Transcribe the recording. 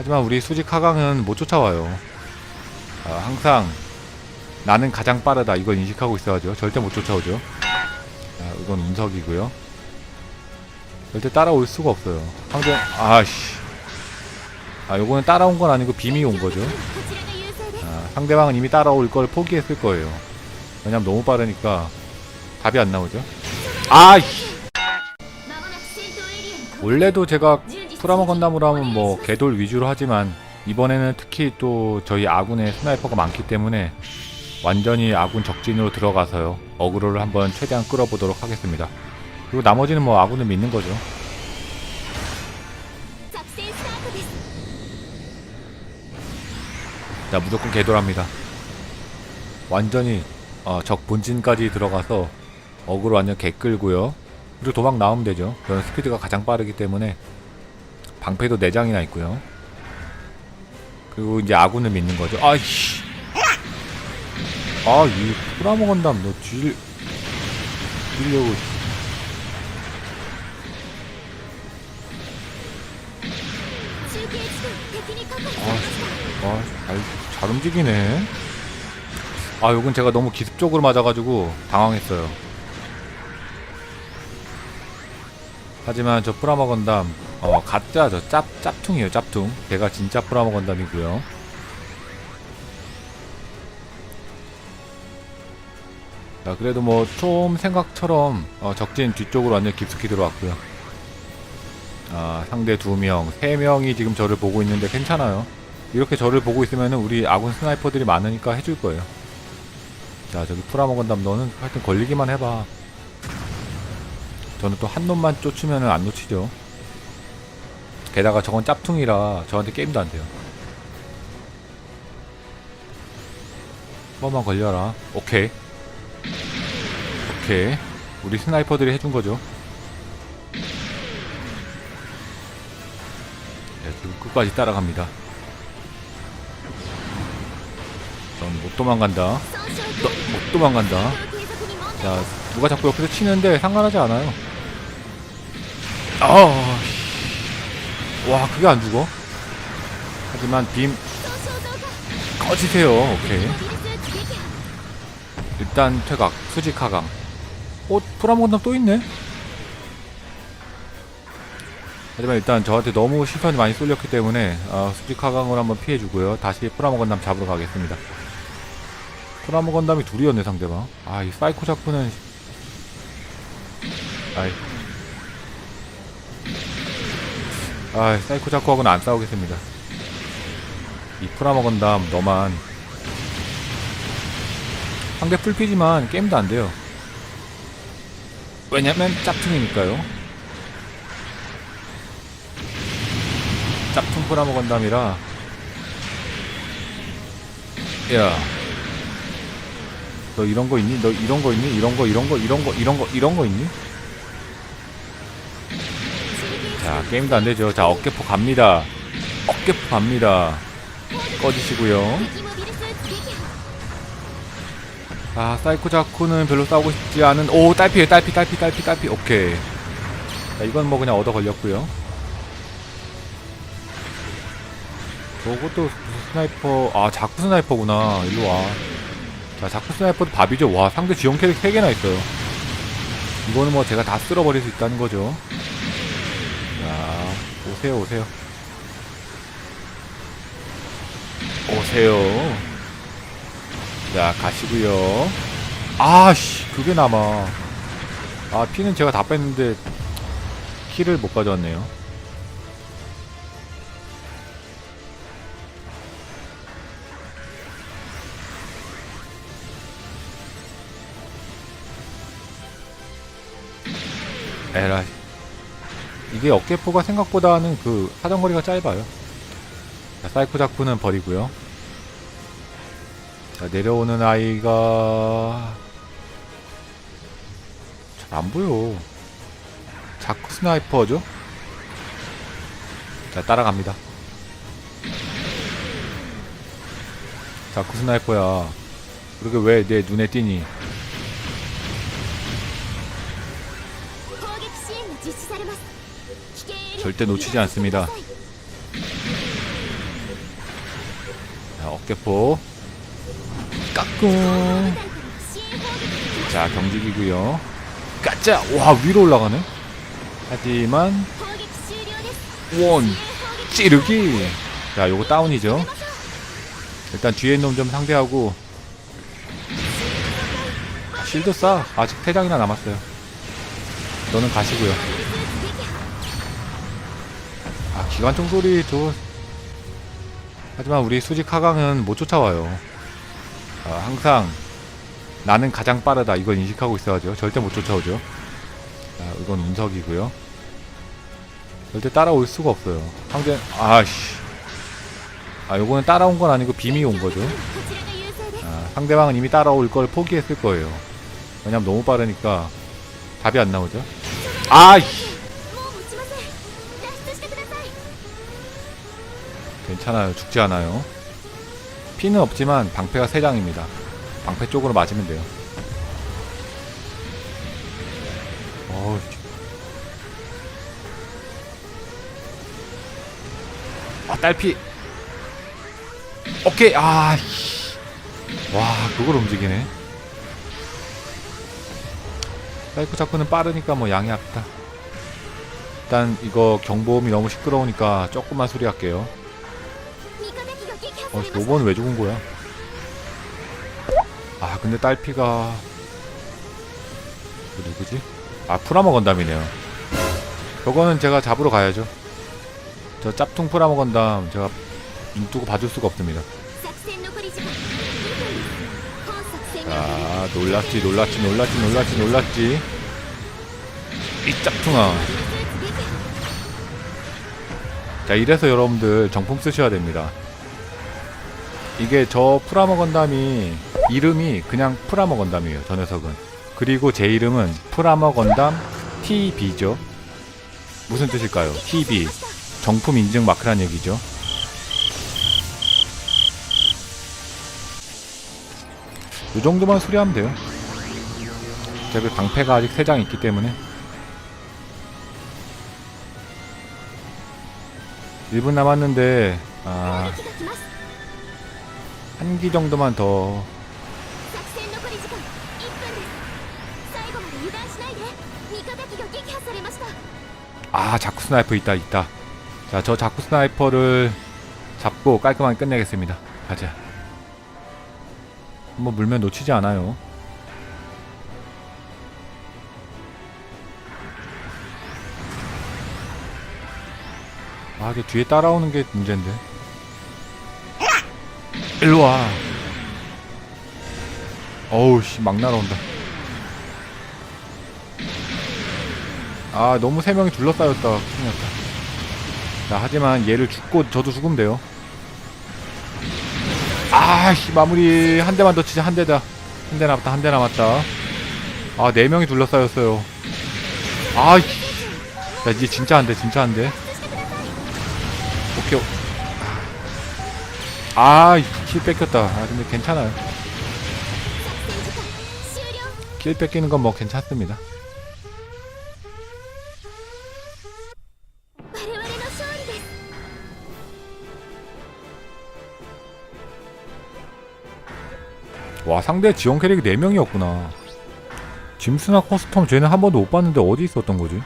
하지만 우리 수직 하강은 못 쫓아와요. 아, 항상 나는 가장 빠르다 이걸 인식하고 있어야죠. 절대 못 쫓아오죠. 아, 이건 운석이고요. 절대 따라올 수가 없어요. 항상 아씨. 아 요거는 따라온 건 아니고 빔이 온 거죠. 아, 상대방은 이미 따라올 걸 포기했을 거예요. 왜냐면 너무 빠르니까 답이 안 나오죠. 아이씨. 원래도 제가 프라모 건담으로 하면 뭐 개돌 위주로 하지만 이번에는 특히 또 저희 아군에 스나이퍼가 많기 때문에 완전히 아군 적진으로 들어가서요. 어그로를 한번 최대한 끌어보도록 하겠습니다. 그리고 나머지는 뭐 아군을 믿는 거죠. 자 무조건 개돌합니다. 완전히 어, 적 본진까지 들어가서 어그로 완전 개 끌고요. 그리고 도망 나오면 되죠. 저는 스피드가 가장 빠르기 때문에. 방패도 4장이나 있고요. 그리고 이제 아군을 믿는 거죠. 아이씨. 아, 이 프라모건담 너 뒤질 뒤려고 아, 와, 잘, 잘 움직이네. 아, 요건 제가 너무 기습적으로 맞아가지고 당황했어요. 하지만 저 프라모 건담, 어, 가짜 저 짭, 짭퉁이에요, 짭퉁. 걔가 진짜 프라모 건담이고요. 자, 그래도 뭐, 좀 생각처럼, 어, 적진 뒤쪽으로 완전 깊숙이 들어왔고요. 아, 상대 두 명, 세 명이 지금 저를 보고 있는데 괜찮아요. 이렇게 저를 보고 있으면 우리 아군 스나이퍼들이 많으니까 해줄 거예요. 자, 저기 프라모 건담 너는 하여튼 걸리기만 해봐. 저는 또 한 놈만 쫓으면 안 놓치죠. 게다가 저건 짭퉁이라 저한테 게임도 안 돼요. 한번만 걸려라. 오케이. 오케이. 우리 스나이퍼들이 해준 거죠. 네, 지금 끝까지 따라갑니다. 넌 못 도망간다. 너, 못 도망간다. 야 누가 자꾸 옆에서 치는데 상관하지 않아요. 어. 와 그게 안 죽어? 하지만 빔 꺼지세요. 오케이. 일단 퇴각 수직 하강. 어? 프라모건담 또 있네? 하지만 일단 저한테 너무 시선이 많이 쏠렸기 때문에 어, 수직 하강을 한번 피해주고요. 다시 프라모건담 잡으러 가겠습니다. 프라모건담이 둘이었네 상대방. 아이 사이코 작품은. 아이. 아, 사이코 자꾸하고는 안 싸우겠습니다. 이 프라모 건담 너만 상대 풀피지만 게임도 안 돼요. 왜냐면 짝퉁이니까요. 짝퉁 프라모 건담이라. 야. 너 이런 거 있니? 너 이런 거 있니? 이런 거, 이런 거, 이런 거, 이런 거, 이런 거 있니? 자 게임도 안되죠. 자 어깨포 갑니다. 어깨포 갑니다. 꺼지시고요. 아 사이코 자쿠는 별로 싸우고 싶지 않은 오 딸피 딸피 딸피 딸피 딸피. 오케이. 자 이건 뭐 그냥 얻어 걸렸고요. 저것도 스나이퍼 아 자쿠 스나이퍼구나. 일로와. 자 자쿠 스나이퍼도 밥이죠. 와 상대 지형 캐릭 3개나 있어요. 이거는 뭐 제가 다 쓸어버릴 수 있다는 거죠. 자 오세요 오세요. 오세요. 자 가시고요. 아씨 그게 남아. 아 피는 제가 다 뺐는데 키를 못 가져왔네요. 에라이 이게 어깨포가 생각보다는 그 사정거리가 짧아요 자, 사이코 자쿠는 버리고요 자, 내려오는 아이가 잘 안 보여. 자꾸 스나이퍼죠? 자, 따라갑니다. 자꾸 스나이퍼야. 그러게 왜 내 눈에 띄니? 절대 놓치지 않습니다. 자, 어깨포. 깎고. 자 경직이고요. 까짜! 와 위로 올라가네? 하지만 원 찌르기. 자 요거 다운이죠. 일단 뒤에 있는 놈 좀 상대하고. 아, 실드 싸. 아직 태장이나 남았어요. 너는 가시고요. 아 기관총 소리도 하지만 우리 수직 하강은 못 쫓아와요. 아, 항상 나는 가장 빠르다. 이걸 인식하고 있어야죠. 절대 못 쫓아오죠. 자, 이건 운석이고요. 절대 따라올 수가 없어요. 황제 아씨. 아 요거는 따라온 건 아니고 빔이 온 거죠. 아, 상대방은 이미 따라올 걸 포기했을 거예요. 왜냐면 너무 빠르니까 답이 안 나오죠. 아이씨! 괜찮아요. 죽지 않아요. 피는 없지만 방패가 3장입니다. 방패 쪽으로 맞으면 돼요. 어우. 아, 딸피. 오케이. 아, 씨. 와, 그걸 움직이네. 사이코 자꾸는 빠르니까 뭐 양이 앞다. 일단 이거 경보음이 너무 시끄러우니까 조금만 수리할게요. 어, 로버는 왜 죽은 거야? 아, 근데 딸피가 그 누구지? 아, 프라먹건담이네요 저거는 제가 잡으러 가야죠. 저 짭퉁 프라먹건담 제가 눈 뜨고 봐줄 수가 없습니다. 아, 놀랐지, 놀랐지, 놀랐지, 놀랐지, 놀랐지. 이 짭퉁아. 자, 이래서 여러분들 정품 쓰셔야 됩니다. 이게 저 프라모 건담이 이름이 그냥 프라모 건담이에요. 저 녀석은. 그리고 제 이름은 프라모 건담 TB죠. 무슨 뜻일까요? TB. 정품 인증 마크란 얘기죠. 이 정도만 수리하면 돼요. 제가 그 방패가 아직 3장 있기 때문에 1분 남았는데 아... 한 기 정도만 더 아, 자쿠 스나이퍼 있다, 있다. 자, 저 자쿠 스나이퍼를 잡고 깔끔하게 끝내겠습니다. 가자. 한번 물면 놓치지 않아요. 아, 이게 뒤에 따라오는 게 문제인데. 일로 와. 어우, 씨, 막 날아온다. 아 너무 세 명이 둘러싸였다. 큰일 났다. 자 하지만 얘를 죽고 저도 죽으면 돼요. 아씨 마무리. 한 대만 더 치자 한 대다. 한 대 남았다 한 대 남았다. 아 네 명이 둘러싸였어요. 아이씨. 야 이제 진짜 안돼 진짜 안돼 오케이 아킬 뺏겼다. 아 근데 괜찮아요. 킬 뺏기는 건 뭐 괜찮습니다. 와 상대 지원 캐릭이 4명이었구나. 짐스나 커스텀 쟤는 한 번도 못 봤는데 어디 있었던 거지?